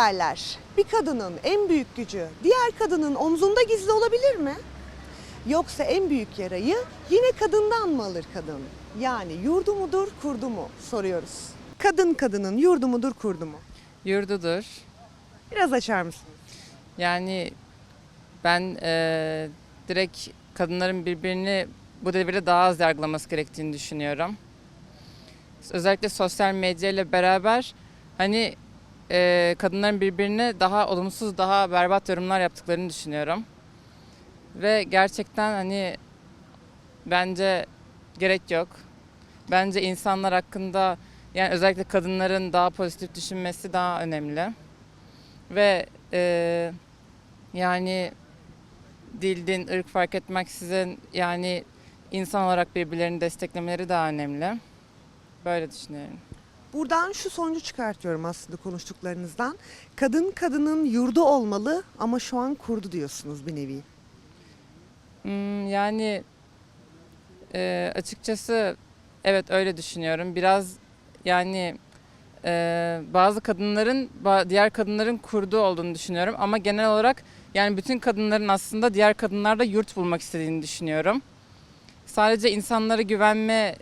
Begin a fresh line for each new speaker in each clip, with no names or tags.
Derler. Bir kadının en büyük gücü diğer kadının omzunda gizli olabilir mi? Yoksa en büyük yarayı yine kadından mı alır kadın? Yani yurdu mudur, kurdu mu soruyoruz. Kadın kadının yurdu mudur, kurdu mu?
Yurdudur.
Biraz açar mısınız?
Yani ben eee, direkt kadınların birbirini bu devirde daha az yargılaması gerektiğini düşünüyorum. Özellikle sosyal medya ile beraber hani eee, kadınların birbirine daha olumsuz, daha berbat yorumlar yaptıklarını düşünüyorum. Ve gerçekten hani bence gerek yok. Bence insanlar hakkında yani özellikle kadınların daha pozitif düşünmesi daha önemli. Ve eee, yani dil, din, ırk fark etmeksizin yani insan olarak birbirlerini desteklemeleri daha önemli. Böyle düşünüyorum.
Buradan şu sonucu çıkartıyorum aslında konuştuklarınızdan. Kadın kadının yurdu olmalı ama şu an kurdu diyorsunuz bir nevi.
Hmm, yani eee, açıkçası evet öyle düşünüyorum. Biraz yani eee, bazı kadınların diğer kadınların kurdu olduğunu düşünüyorum. Ama genel olarak yani bütün kadınların aslında diğer kadınlarda yurt bulmak istediğini düşünüyorum. Sadece insanlara güvenme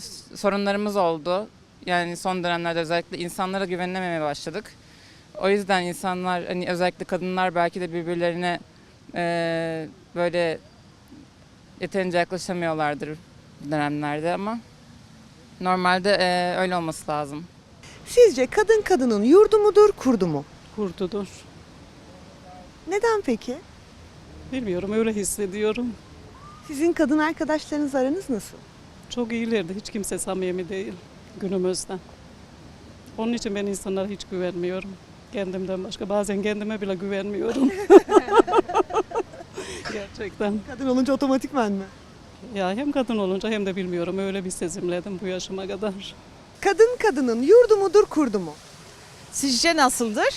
s- sorunlarımız oldu. Yani son dönemlerde özellikle insanlara güvenememeye başladık. O yüzden insanlar hani özellikle kadınlar belki de birbirlerine eee, böyle yeterince yaklaşamıyorlardır bu dönemlerde ama normalde eee, öyle olması lazım.
Sizce kadın kadının yurdu mudur, kurdu mu?
Kurdudur.
Neden peki?
Bilmiyorum öyle hissediyorum.
Sizin kadın arkadaşlarınız aranız nasıl?
Çok iyilerdi. Hiç kimse samimi değil günümüzde. Onun için ben insanlara hiç güvenmiyorum. Kendimden başka. Bazen kendime bile güvenmiyorum. Gerçekten.
Kadın olunca otomatikmen mi?
Ya hem kadın olunca hem de bilmiyorum. Öyle bir sezimledim bu yaşıma kadar.
Kadın kadının yurdu mudur, kurdu mu?
Sizce nasıldır?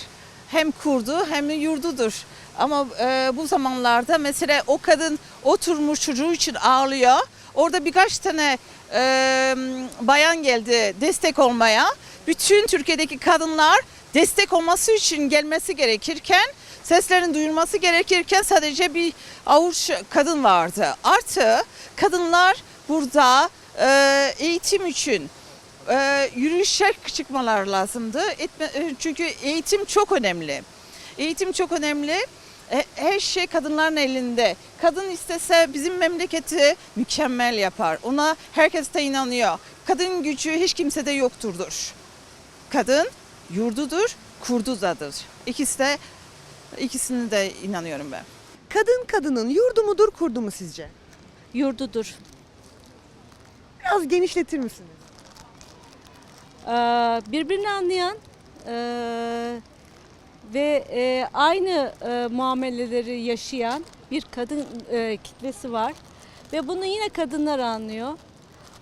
Hem kurdu hem de yurdudur. Ama e, bu zamanlarda mesela o kadın oturmuş çocuğu için ağlıyor. Orada birkaç tane e, bayan geldi destek olmaya. Bütün Türkiye'deki kadınlar destek olması için gelmesi gerekirken, seslerin duyulması gerekirken sadece bir avuç kadın vardı. Artı kadınlar burada e, eğitim için e, yürüyüşe çıkmalar lazımdı. Etme, çünkü eğitim çok önemli. Eğitim çok önemli. E, Her şey kadınların elinde. Kadın istese bizim memleketi mükemmel yapar. Ona herkes de inanıyor. Kadın gücü hiç kimsede yokturdur. Kadın yurdudur, kurdudadır. İkisi de ikisini de inanıyorum ben.
Kadın kadının yurdu mudur, kurdu mu sizce?
yurdudur.
Biraz genişletir misiniz?
Ee, birbirini anlayan ee, ve ee, aynı ee, muameleleri yaşayan bir kadın ee, kitlesi var ve bunu yine kadınlar anlıyor.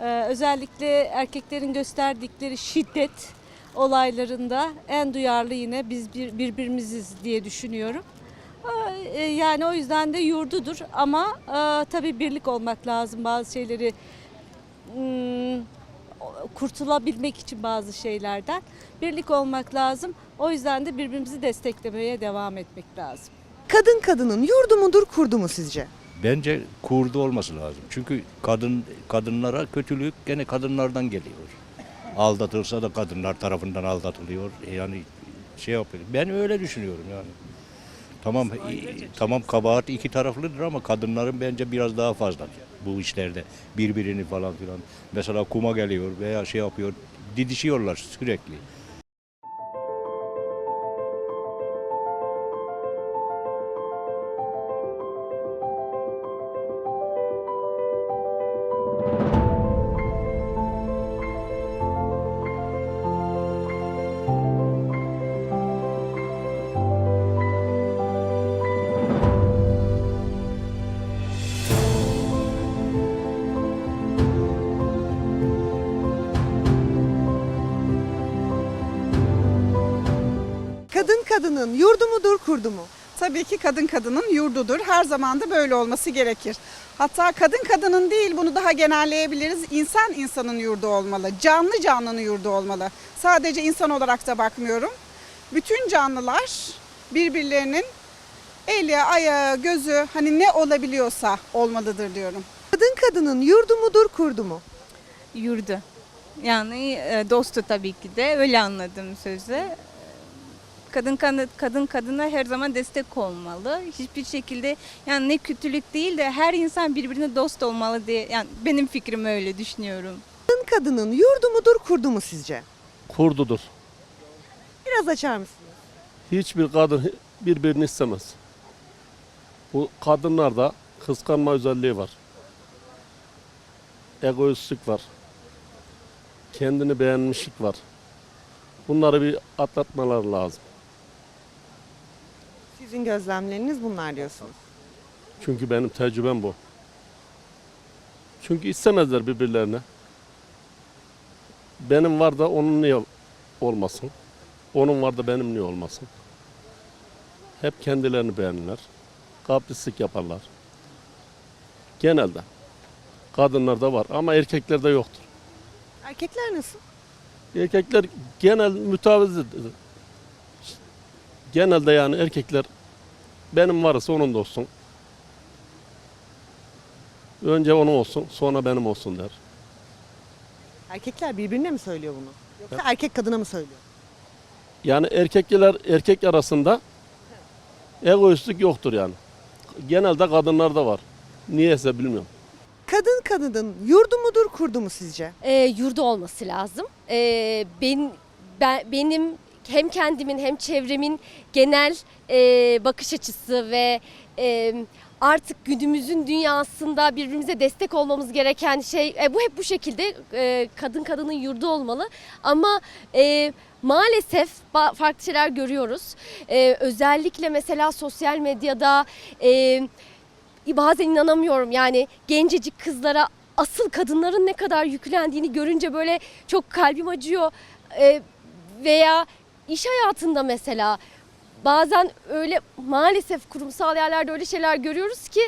Ee, özellikle erkeklerin gösterdikleri şiddet olaylarında en duyarlı yine biz bir, birbirimiziz diye düşünüyorum. Ee, e, Yani o yüzden de yurdudur ama ee, tabii birlik olmak lazım bazı şeyleri hmm, kurtulabilmek için bazı şeylerden birlik olmak lazım. O yüzden de birbirimizi desteklemeye devam etmek lazım.
Kadın kadının yurdu mudur, kurdu mu sizce?
Bence kurdu olması lazım. Çünkü kadın kadınlara kötülük gene kadınlardan geliyor. Aldatılsa da kadınlar tarafından aldatılıyor. Yani şey yapıyor. Ben öyle düşünüyorum yani. Tamam tamam kabahat iki taraflıdır ama kadınların bence biraz daha fazla bu işlerde birbirini falan filan. Mesela kuma geliyor veya şey yapıyor didişiyorlar sürekli.
Kadının yurdu mudur, kurdu mu?
Tabii ki kadın kadının yurdudur. Her zaman da böyle olması gerekir. Hatta kadın kadının değil bunu daha genelleyebiliriz. İnsan insanın yurdu olmalı. Canlı canlının yurdu olmalı. Sadece insan olarak da bakmıyorum. Bütün canlılar birbirlerinin eli, ayağı, gözü hani ne olabiliyorsa olmalıdır diyorum.
Kadın kadının yurdu mudur, kurdu mu?
yurdu. Yani e, dostu tabii ki de öyle anladım sözü. Kadın kadın kadın kadına her zaman destek olmalı. Hiçbir şekilde yani ne kötülük değil de her insan birbirine dost olmalı diye yani benim fikrim öyle düşünüyorum.
Kadın kadının yurdu mudur, kurdu mu sizce?
kurdudur.
Biraz açar mısınız?
Hiçbir kadın birbirini istemez. Bu kadınlarda kıskanma özelliği var. Egoistlik var. Kendini beğenmişlik var. Bunları bir atlatmaları lazım.
Sizin gözlemleriniz bunlar diyorsunuz.
Çünkü benim tecrübem bu. Çünkü istemezler birbirlerine. Benim var da onun niye olmasın? Onun var da benim niye olmasın? Hep kendilerini beğenirler. Kaprislik yaparlar. Genelde. Kadınlarda var ama erkeklerde yoktur.
Erkekler nasıl?
Erkekler genel mütevazidir. Genelde yani erkekler benim varsa onun da olsun. Önce onun olsun, sonra benim olsun der.
Erkekler birbirine mi söylüyor bunu? Yoksa erkek kadına mı söylüyor?
Yani erkekler erkek arasında egoistlik yoktur yani. Genelde kadınlarda var. Niyeyse bilmiyorum.
Kadın kadının yurdu mudur, kurdu mu sizce?
e, yurdu olması lazım. E, ben, ben benim hem kendimin hem çevremin genel e, bakış açısı ve e, artık günümüzün dünyasında birbirimize destek olmamız gereken şey e, bu hep bu şekilde e, kadın kadının yurdu olmalı ama e, maalesef farklı şeyler görüyoruz. E, özellikle mesela sosyal medyada e, bazen inanamıyorum yani gencecik kızlara asıl kadınların ne kadar yüklendiğini görünce böyle çok kalbim acıyor. Ee, veya iş hayatında mesela bazen öyle maalesef kurumsal yerlerde öyle şeyler görüyoruz ki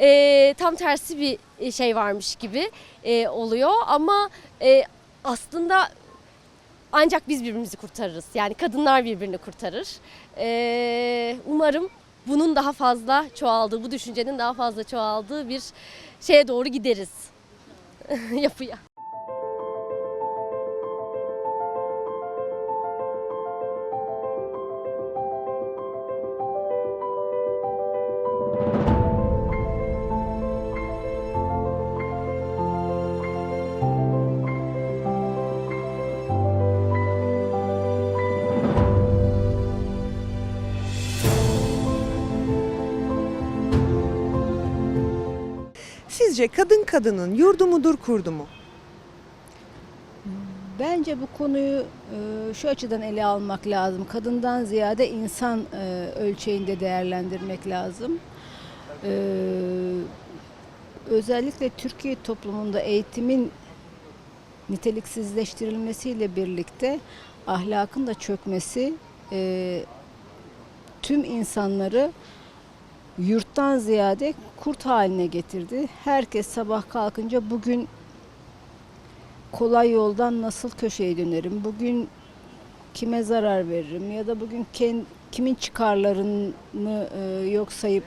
e, tam tersi bir şey varmış gibi e, oluyor ama e, aslında ancak biz birbirimizi kurtarırız. Yani kadınlar birbirini kurtarır. E, umarım bunun daha fazla çoğaldığı, bu düşüncenin daha fazla çoğaldığı bir şeye doğru gideriz. Yapıya.
Sizce kadın kadının yurdu mudur, kurdu mu?
Bence bu konuyu e, şu açıdan ele almak lazım. Kadından ziyade insan e, ölçeğinde değerlendirmek lazım. E, özellikle Türkiye toplumunda eğitimin niteliksizleştirilmesiyle birlikte ahlakın da çökmesi tüm insanları yurttan ziyade kurt haline getirdi. Herkes sabah kalkınca bugün kolay yoldan nasıl köşeye dönerim? Bugün kime zarar veririm? Ya da bugün ken- kimin çıkarlarını e, yok sayıp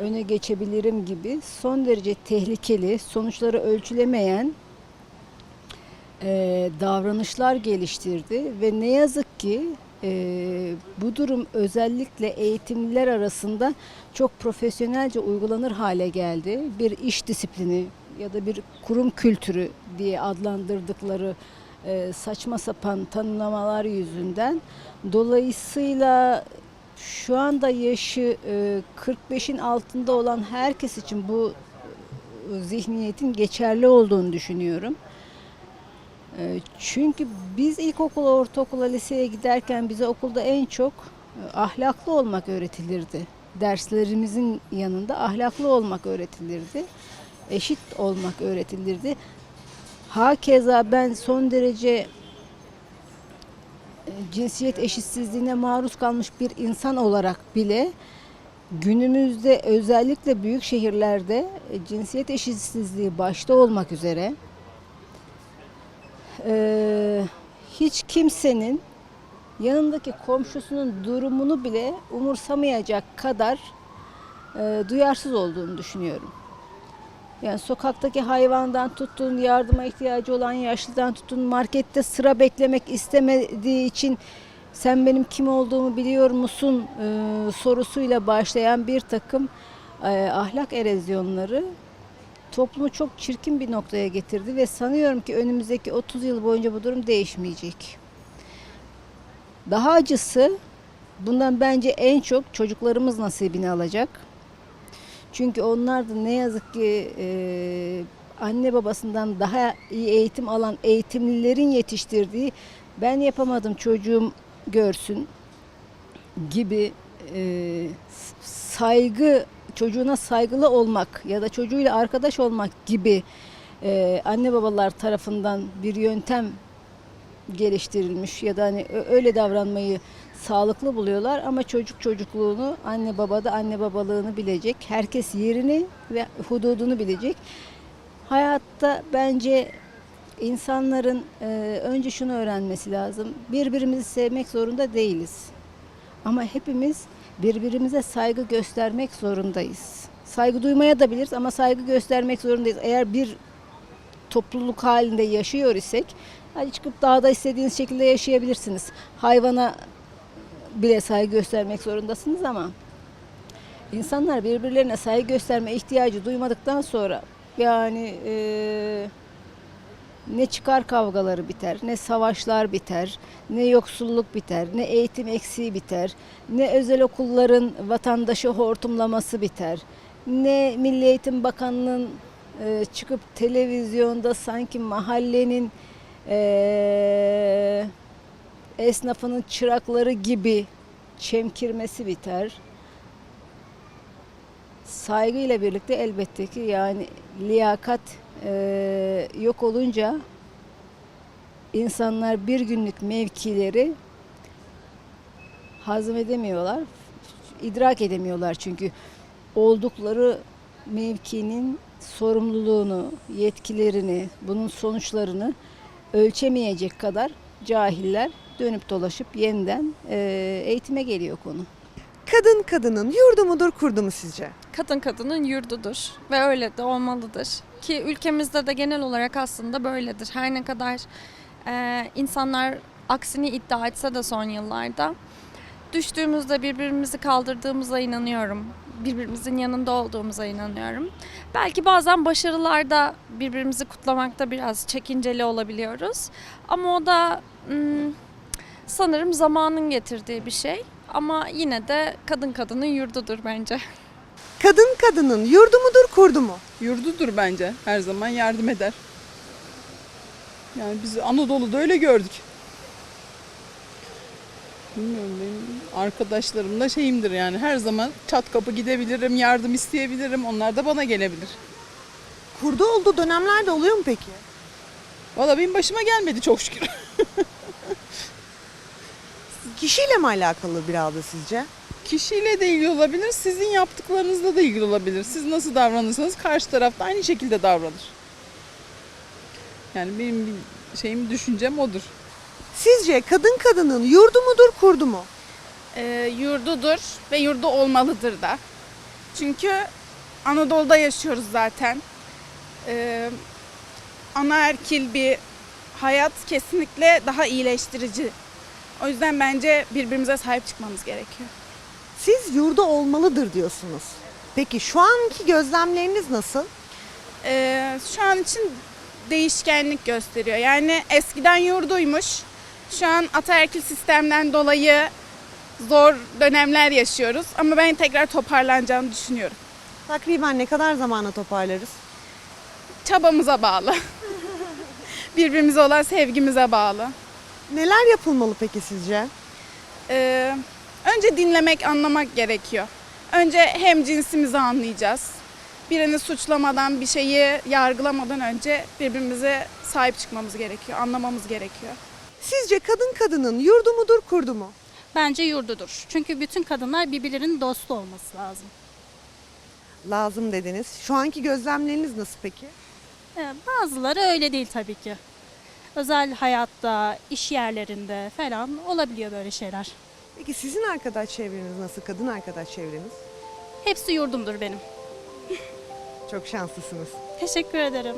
öne geçebilirim gibi son derece tehlikeli, sonuçları ölçülemeyen e, davranışlar geliştirdi ve ne yazık ki e, bu durum özellikle eğitimliler arasında çok profesyonelce uygulanır hale geldi. Bir iş disiplini ya da bir kurum kültürü diye adlandırdıkları e, saçma sapan tanımlamalar yüzünden. Dolayısıyla şu anda yaşı e, 45'in altında olan herkes için bu e, zihniyetin geçerli olduğunu düşünüyorum. E, Çünkü biz ilkokula, ortaokula, liseye giderken bize okulda en çok e, ahlaklı olmak öğretilirdi. Derslerimizin yanında ahlaklı olmak öğretilirdi. Eşit olmak öğretilirdi. Hakeza ben son derece cinsiyet eşitsizliğine maruz kalmış bir insan olarak bile günümüzde özellikle büyük şehirlerde e, cinsiyet eşitsizliği başta olmak üzere e, hiç kimsenin yanındaki komşusunun durumunu bile umursamayacak kadar e, duyarsız olduğunu düşünüyorum. Yani sokaktaki hayvandan tutun, yardıma ihtiyacı olan yaşlıdan tutun, markette sıra beklemek istemediği için sen benim kim olduğumu biliyor musun e, sorusuyla başlayan bir takım e, ahlak erozyonları toplumu çok çirkin bir noktaya getirdi ve sanıyorum ki önümüzdeki 30 yıl boyunca bu durum değişmeyecek. Daha acısı bundan bence en çok çocuklarımız nasibini alacak. Çünkü onlar da ne yazık ki e, anne babasından daha iyi eğitim alan eğitimlilerin yetiştirdiği ben yapamadım çocuğum görsün gibi e, saygı çocuğuna saygılı olmak ya da çocuğuyla arkadaş olmak gibi e, anne babalar tarafından bir yöntem geliştirilmiş ya da hani öyle davranmayı sağlıklı buluyorlar ama çocuk çocukluğunu anne babada anne babalığını bilecek. Herkes yerini ve hududunu bilecek. Hayatta bence insanların e, önce şunu öğrenmesi lazım. Birbirimizi sevmek zorunda değiliz. Ama hepimiz birbirimize saygı göstermek zorundayız. Saygı duymaya da biliriz ama saygı göstermek zorundayız. Eğer bir topluluk halinde yaşıyor isek hadi çıkıp dağda istediğiniz şekilde yaşayabilirsiniz. Hayvana bile saygı göstermek zorundasınız ama insanlar birbirlerine saygı gösterme ihtiyacı duymadıktan sonra yani eee, ne çıkar kavgaları biter, ne savaşlar biter, ne yoksulluk biter, ne eğitim eksiği biter, ne özel okulların vatandaşı hortumlaması biter, ne Milli Eğitim Bakanı'nın e, çıkıp televizyonda sanki mahallenin e, esnafının çırakları gibi çemkirmesi biter. Saygıyla birlikte elbette ki yani liyakat e, yok olunca insanlar bir günlük mevkileri hazmedemiyorlar, idrak edemiyorlar çünkü oldukları mevkinin sorumluluğunu, yetkilerini, bunun sonuçlarını ölçemeyecek kadar cahiller dönüp dolaşıp yeniden e, eğitime geliyor konu.
Kadın kadının yurdu mudur kurdu mu sizce?
kadın kadının yurdudur ve öyle de olmalıdır. Ki ülkemizde de genel olarak aslında böyledir. Her ne kadar e, insanlar aksini iddia etse de son yıllarda düştüğümüzde birbirimizi kaldırdığımıza inanıyorum. Birbirimizin yanında olduğumuza inanıyorum. Belki bazen başarılarda birbirimizi kutlamakta biraz çekinceli olabiliyoruz. Ama o da hmm, sanırım zamanın getirdiği bir şey. Ama yine de kadın kadının yurdudur bence.
Kadın kadının yurdu mudur kurdu mu?
Yurdudur bence. Her zaman yardım eder. Yani biz Anadolu'da öyle gördük. Bilmiyorum benim arkadaşlarım da şeyimdir yani her zaman çat kapı gidebilirim, yardım isteyebilirim. Onlar da bana gelebilir.
Kurdu olduğu dönemlerde oluyor mu peki?
Valla benim başıma gelmedi çok şükür.
Kişiyle mi alakalı bir abla sizce?
Kişiyle de ilgili olabilir, sizin yaptıklarınızla da ilgili olabilir. Siz nasıl davranırsanız karşı taraf da aynı şekilde davranır. Yani benim bir şeyim, düşüncem odur.
Sizce kadın kadının yurdu mudur kurdu mu?
e, yurdudur ve yurdu olmalıdır da. Çünkü Anadolu'da yaşıyoruz zaten. E, anaerkil bir hayat kesinlikle daha iyileştirici. O yüzden bence birbirimize sahip çıkmamız gerekiyor.
Siz yurdu olmalıdır diyorsunuz. Peki şu anki gözlemleriniz nasıl?
E, şu an için değişkenlik gösteriyor. Yani eskiden yurduymuş. Şu an ataerkil sistemden dolayı zor dönemler yaşıyoruz. Ama ben tekrar toparlanacağını düşünüyorum.
Takriben ne kadar zamana toparlarız?
çabamıza bağlı. Birbirimize olan sevgimize bağlı.
Neler yapılmalı peki sizce?
Ee, önce dinlemek, anlamak gerekiyor. Önce hem cinsimizi anlayacağız. Birini suçlamadan, bir şeyi yargılamadan önce birbirimize sahip çıkmamız gerekiyor, anlamamız gerekiyor.
Sizce kadın kadının yurdu mudur, kurdu mu?
Bence yurdudur. Çünkü bütün kadınlar birbirlerinin dostu olması lazım.
Lazım dediniz. Şu anki gözlemleriniz nasıl peki?
Ee, Bazıları öyle değil tabii ki. Özel hayatta, iş yerlerinde falan olabiliyor böyle şeyler.
Peki sizin arkadaş çevreniz nasıl? Kadın arkadaş çevreniz?
Hepsi yurdumdur benim.
Çok şanslısınız.
Teşekkür ederim.